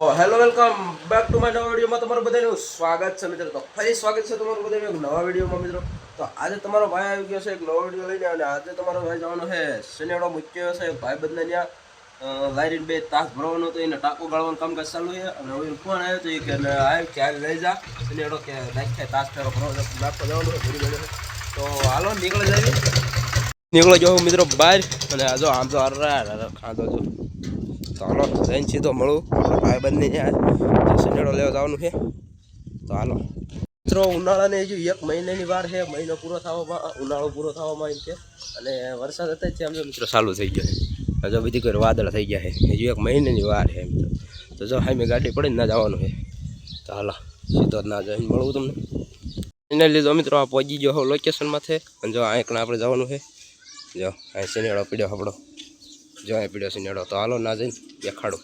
Hello, welcome back to my નવા વિડીયોમાં તમારું બધાનું સ્વાગત છે મિત્રો. તો ફરી સ્વાગત છે તમારું બધાનું એક નવા વિડીયોમાં મિત્રો. તો આજે તમારો ભાઈ આવી ગયો છે એક નવો વીડિયો લઈને અને આજે તમારો ભાઈ જવાનો છે શનિવારો મૂક્યો છે ભાઈ બંને ત્યાં લાઈન બે તાસ ભરવાનો તો એને ટાંકો ગાળવાનું કામકાજ ચાલુ છે. અને હવે ફોન આવ્યો તો એ કે આવ્યો ક્યારે લઈ જા? શનિવારો કે નાખ્યા તાસ ફેરો ભરવાનો નાખો જવાનું ભરી. તો હાલો, નીકળી જાય નીકળો જો મિત્રો બહાર. અને આજો આમ તો અરે ખાધો જો. હાલો જઈને સીધો મળું. આપણા ભાઈ બંને ત્યાં સંજેડો લેવા જવાનું છે. તો હાલો. મિત્રો, ઉનાળાને હજુ એક મહિનાની વાર છે. મહિનો પૂરો થવામાં ઉનાળો પૂરો થવામાં એમ છે. અને વરસાદ હતા જ છે આમ મિત્રો, ચાલુ થઈ ગયો છે. હજુ બધી કોઈ વાદળ થઈ ગયા છે. હજુ એક મહિનાની વાર છે મિત્રો તો. જો હા મેં ગાડી પડીને ના જવાનું છે. તો હાલો, સીધો ના જઈને મળવું તમને. એને લીધો મિત્રો, આ પહોંચી ગયો લોકેશનમાં છે અને જો, આ એકલા આપણે જવાનું છે. જો અહીં સિનેડો પીડ્યો આપણો. જો અહીં પીડ્યો સિનેડો તો હાલો, ના જઈને. દેખાડો.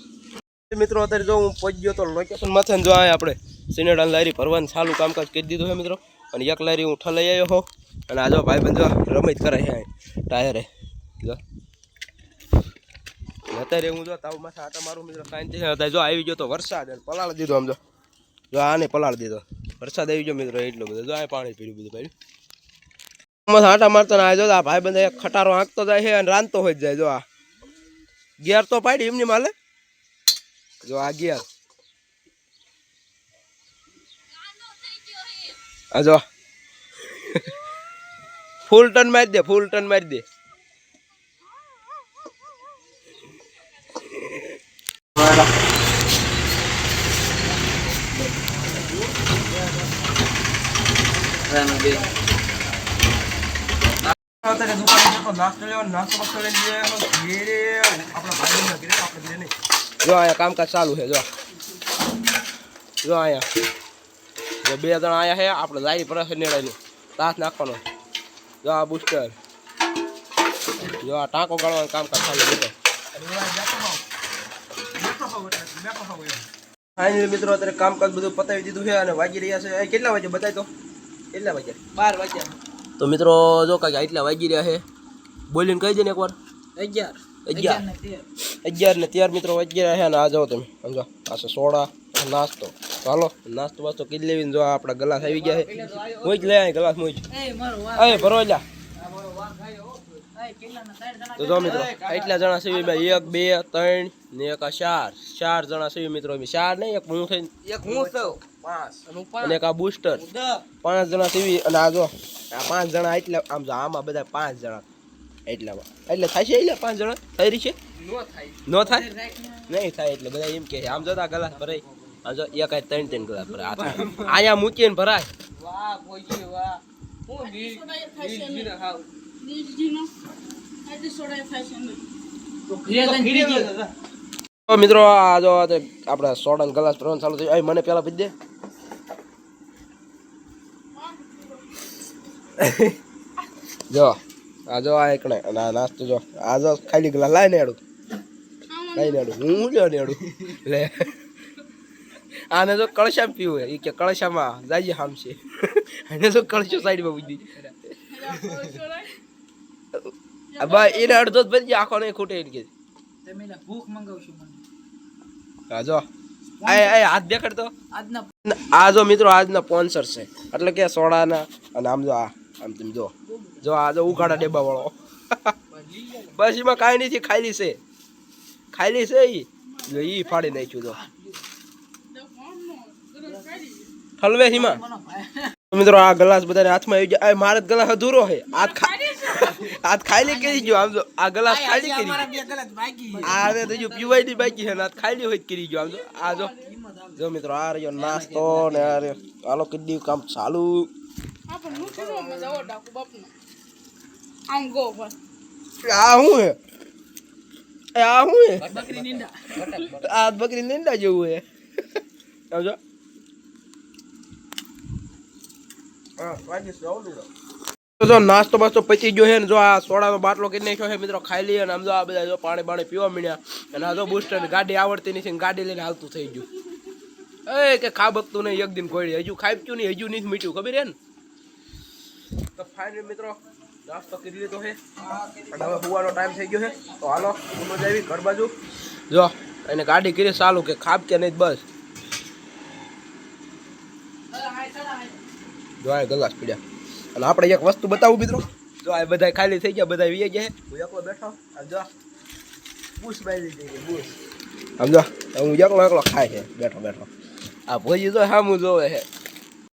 મિત્રો, અત્યારે જો હું પહોંચી ગયો તો લોકેશન માથે જો આ આપણે સિનેડા લારી ભરવાનું ચાલુ કામકાજ કરી દીધું છે મિત્રો. અને એક લારી હું ઠલાઈ આવ્યો હો અને આ જો ભાઈ બંધો રમત કરે છે ટાયરે. જો. અત્યારે હું જો તાવ માથે આટા મારું મિત્રો, કાંઈ છે અત્યારે જો આવી ગયો તો વરસાદ પલાળ દીધો આમ જો. જો આને પલાળ દીધો. વરસાદ આવી ગયો મિત્રો, એટલો બધો. જો આ પાણી પીર્યું બધું ભાઈ આટા મારતો ને આ જો આ ભાઈ બંધ ખટારો આંકતો જાય છે અને રાંધતો હોય જ જાય, જો આ. ગિયર તો પાડી એમની માલે? જો આ ગિયર આ જો. ફૂલ ટન મારી દે ફૂલ ટન મારી દે. અત્યારે દુકાને જતો નાસ્તો લેવા નાસ્તો બાસ્તો લઈને જઈએ ઘેરે આપણા ભાઈબંધના ઘેરે આપણે ઘેરે નહીં. જો અહીંયા કામકાજ ચાલુ છે જો. જો અહીંયા. જો બે જણા આયા છે આપણે લારી પર નેડાની. તાસ નાખવાનો. જો આ બુસ્ટર જો આ ટાંકો ગાળવાનું કામકાજ ચાલુ છે ફાઇનલી મિત્રો અત્યારે કામકાજ બધું પતાવી દીધું છે અને વાગી રહ્યા છે. કેટલા વાગે બતાવી તો? કેટલા વાગ્યા? બાર વાગ્યા. તો મિત્રો જો કાંઈક એટલા વાગી રહ્યા છે. બોલીને કહી દે ને એકવાર. અગિયાર. અગિયાર. અગિયાર ને તેર. મિત્રો વાગી રહ્યા છે અને આ જાઓ તમે. સમજો આ સોડા નાસ્તો. ચાલો હાલો નાસ્તો વાસ્તો કીધી લેવીને જો આપણા ગ્લાસ આવી ગયા છે. હું જ લઈ ગ્લાસ ગલાસ હું જ એ અરે ભરો લ્યા આ મારો વાઘ આવ્યો હો. એ કેટલાના ત્રણ જણા તો જો મિત્રો એટલા જણા છે બે એક બે ત્રણ ને એક આ ચાર. ચાર જણા છે મિત્રો ચાર નહીં એક હું થઈને. એક હું છું પાંચ અને એક આ બુસ્ટર પાંચ જણા સીવી અને આ જો. આ પાંચ જણા એટલે આમ જો આમાં બધા પાંચ જણા. એટલામાં. એટલે થાય છે એટલે પાંચ જણા? થઈ રહી છે? નો થાય. ન થાય? નહીં થાય. એટલે બધા એમ કે આમ જોતા ગલાસ ભરાય. આમ જો એક આય ત્રણ ત્રણ ગલાસ ભરાય. આ થાય. અહીંયા મૂકીને ભરાય. વાહ કોઈ વાહ. હું મિત્રો આ જો આપણે સોડા ગલાસ ભરવાનું ચાલુ થયું. મને પેલા પી દે. જો આ જો આ એકણે આ નાસ્તો જો આ જો ખાલી ગલાસ લાઈને હેડું લાઈને નેડું હું જો ને હેડું લે. આને જો કળશામ પીવું એ કે કળશામાં જાય હામશે એને જો કળશો સાઈડમાં બુદ્ધિ ભાઈ બા એને અડધો જ બની આખો નહીં ખૂટે એને કે. તમે ભૂખ મંગાવશો મને. હા જો. હાથ દેખાડ તો આજના આ જો મિત્રો આજના સ્પોન્સર છે. એટલે કે સોડાના અને આમ જો આ. આમ તમે જો. જો આ જો ઉઘાડા ડેબા વાળો. બસ એમાં કાંઈ નથી ખાલી છે. ખાલી છે ઈ. જો ઈ ફાડી નાખ્યું જો. હલવે હિમા મિત્રો આ ગ્લાસ બધાને હાથમાં આવી ગયા. મારે ગ્લાસ અધૂરો છે. આ ખા આ ખાલી કરી ગયો. આમ જો આ ગ્લાસ ખાલી કરી આ હવે તો જો પીવાયની બાકી છે ને ખાલી હોય કરી ગયો. આમ જો આ જો. જો મિત્રો આ રહ્યો નાસ્તો ને આ રહ્યો. હાલો કીધી કામ ચાલુ. આ હે એ આ શું હે? બકરી નીંદા. આ બકરી નીંદા જેવું હે. સમજો જો નાસ્તો બાસ્તો પચી ગયો છે ને જો આ સોડાનો બાટલો કરી નાખ્યો છે મિત્રો ખાઈ લઈએ અને આમ જો આ બધા જો પાણી પાણી પીવા મળ્યા અને આ જો બુસ્ટર ગાડી આવડતી નથી ને ગાડી લઈને હાલતું થઈ ગયું. એ કે ખાબકતું નહીં એક દિન કોઈ હજુ ખાઈ નહીં હજુ નહીં મીઠું. ખબર હે ને? તો મિત્રો, નાસ્તો કરી લીધો છે. અને હવે હુવાનો ટાઈમ થઈ ગયો છે. તો હાલો મજા આવી, ઘર બાજુ. જો, એને ગાડી કરી ચાલુ કે ખાબ કે નહીં, બસ. જો, આ ગલાસ પીડ્યા અને આપણે એક વસ્તુ બતાવું મિત્રો. જો, આ બધા ખાલી થઈ ગયા બધા વીએ ગયા હું એકલો બેઠો જો. બુશ બાઈ દીધી બુશ. આમ જો, હું એકલો એકલો ખાય છે. બેઠો બેઠો. આ ભોજી તો સામું જોવે છે.